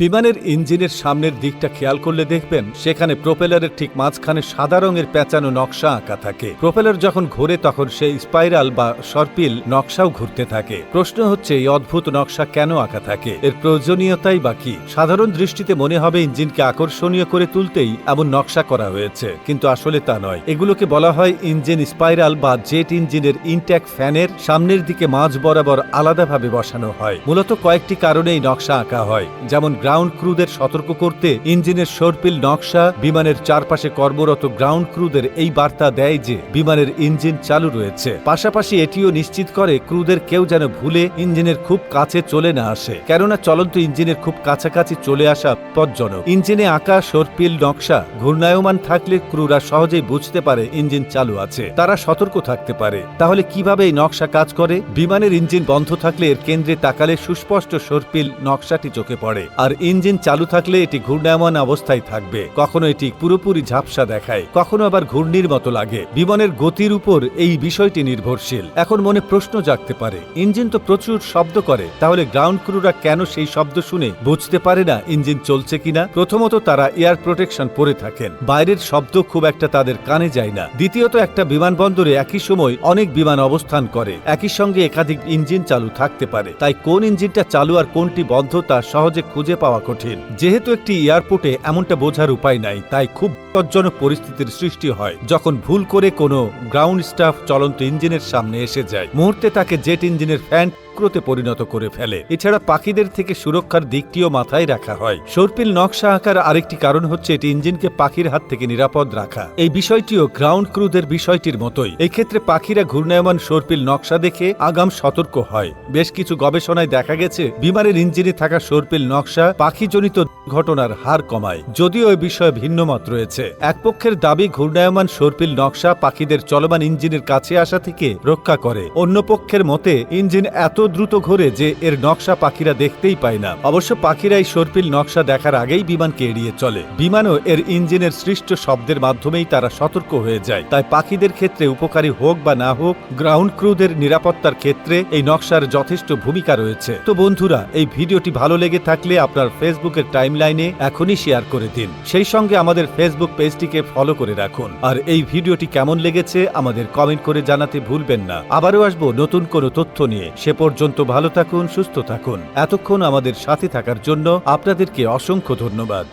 বিমানের ইঞ্জিনের সামনের দিকটা খেয়াল করলে দেখবেন, সেখানে প্রোপেলারের ঠিক মাঝখানে সাদা রঙের পেঁচানো নকশা আঁকা থাকে। প্রোপেলার যখন ঘোরে তখন সেই স্পাইরাল বা সর্পিল নকশাও ঘুরতে থাকে। প্রশ্ন হচ্ছে, এই অদ্ভুত নকশা কেন আঁকা থাকে? এর প্রয়োজনীয়তাই বা কি? সাধারণ দৃষ্টিতে মনে হবে ইঞ্জিনকে আকর্ষণীয় করে তুলতেই এমন নকশা করা হয়েছে। কিন্তু আসলে তা নয়। এগুলোকে বলা হয় ইঞ্জিন স্পাইরাল বা জেট ইঞ্জিনের ইনট্যাক ফ্যানের সামনের দিকে মাঝ বরাবর আলাদাভাবে বসানো হয়। মূলত কয়েকটি কারণে এই নকশা আঁকা হয়। যেমন গ্রাউন্ড ক্রুদের সতর্ক করতে ইঞ্জিনের সর্পিল নকশা, বিমানের চারপাশে কর্মরত গ্রাউন্ড ক্রুদের এই বার্তা দেয় যে, বিমানের ইঞ্জিন চালু রয়েছে। পাশাপাশি এটিও নিশ্চিত করে ক্রুদের কেউ যেন ভুলে ইঞ্জিনের খুব কাছে চলে না আসে। কেননা চলন্ত ইঞ্জিনের খুব কাছাকাছি চলে আসা পজ্জনক ইঞ্জিনে আঁকা, সর্পিল, নকশা, ঘূর্ণায়মান থাকলে ক্রুরা সহজেই বুঝতে পারে ইঞ্জিন চালু আছে। তারা সতর্ক থাকতে পারে। তাহলে কীভাবে এই নকশা কাজ করে? বিমানের ইঞ্জিন বন্ধ থাকলে এর কেন্দ্রে তাকালে সুস্পষ্ট সর্পিল নকশাটি চোখে পড়ে। আর ইঞ্জিন চালু থাকলে এটি ঘূর্ণায়মান অবস্থায় থাকবে। কখনো এটি পুরোপুরি ঝাপসা দেখায়, কখনো আবার ঘূর্ণির মতো লাগে। বিমানের গতির উপর এই বিষয়টি নির্ভরশীল। এখন মনে প্রশ্ন জাগতে পারে, ইঞ্জিন তো প্রচুর শব্দ করে, তাহলে গ্রাউন্ড ক্রুরা কেন সেই শব্দ শুনে বুঝতে পারে না ইঞ্জিন চলছে কিনা? প্রথমত তারা এয়ার প্রোটেকশন পরে থাকেন। বাইরের শব্দ খুব একটা তাদের কানে যায় না। দ্বিতীয়ত একটা বিমানবন্দরে একই সময় অনেক বিমান অবস্থান করে, একই সঙ্গে একাধিক ইঞ্জিন চালু থাকতে পারে। তাই কোন ইঞ্জিনটা চালু আর কোনটি বন্ধ তা সহজে খুঁজে পাওয়া কঠিন। যেহেতু একটি এয়ারপোর্টে এমনটা বোঝার উপায় নাই, তাই খুব বিপজ্জনক পরিস্থিতির সৃষ্টি হয়, যখন ভুল করে কোনো গ্রাউন্ড স্টাফ চলন্ত ইঞ্জিনের সামনে এসে যায়। মুহূর্তে তাকে জেট ইঞ্জিনের ফ্যান টুকরোতে পরিণত করে ফেলে। এছাড়া পাখিদের থেকে সুরক্ষার দিকটিও মাথায় রাখা হয়। সর্পিল নকশা আঁকার আরেকটি কারণ হচ্ছে এটি ইঞ্জিনকে পাখির হাত থেকে নিরাপদ রাখা। এই বিষয়টিও গ্রাউন্ড ক্রুদের বিষয়টির মতোই। এই ক্ষেত্রে পাখিরা ঘূর্ণায়মান সর্পিল নকশা দেখে আগাম সতর্ক হয়। বেশ কিছু গবেষণায় দেখা গেছে, বিমানের ইঞ্জিনে থাকা সর্পিল নকশা পাখিজনিত ঘটনার হার কমায়। যদিও এ বিষয়ে ভিন্ন মত রয়েছে। এক পক্ষের দাবি ঘূর্ণায়মান সর্পিল নকশা পাখিদের চলমান ইঞ্জিনের কাছে আসা থেকে রক্ষা করে। অন্য পক্ষের মতে, ইঞ্জিন এত দ্রুত ঘোরে যে এর নকশা পাখিরা দেখতেই পায় না। অবশ্য পাখিরা এই সর্পিল নকশা দেখার আগেই বিমানকে এড়িয়ে চলে। বিমানও এর ইঞ্জিনের সৃষ্ট শব্দের মাধ্যমেই তারা সতর্ক হয়ে যায়। তাই পাখিদের ক্ষেত্রে উপকারী হোক বা না হোক গ্রাউন্ড ক্রুদের নিরাপত্তার ক্ষেত্রে এই নকশার যথেষ্ট ভূমিকা রয়েছে। তো বন্ধুরা, এই ভিডিওটি ভালো লেগে থাকলে আপনার ফেসবুকের টাইমলাইনে এখনই শেয়ার করে দিন। সেই সঙ্গে আমাদের ফেসবুক পেজটিকে ফলো করে রাখুন। আর এই ভিডিওটি কেমন লেগেছে আমাদের কমেন্ট করে জানাতে ভুলবেন না। আবারও আসব নতুন কোনো তথ্য নিয়ে। সে পর্যন্ত ভালো থাকুন সুস্থ থাকুন। এতক্ষণ আমাদের সাথে থাকার জন্য আপনাদেরকে অসংখ্য ধন্যবাদ।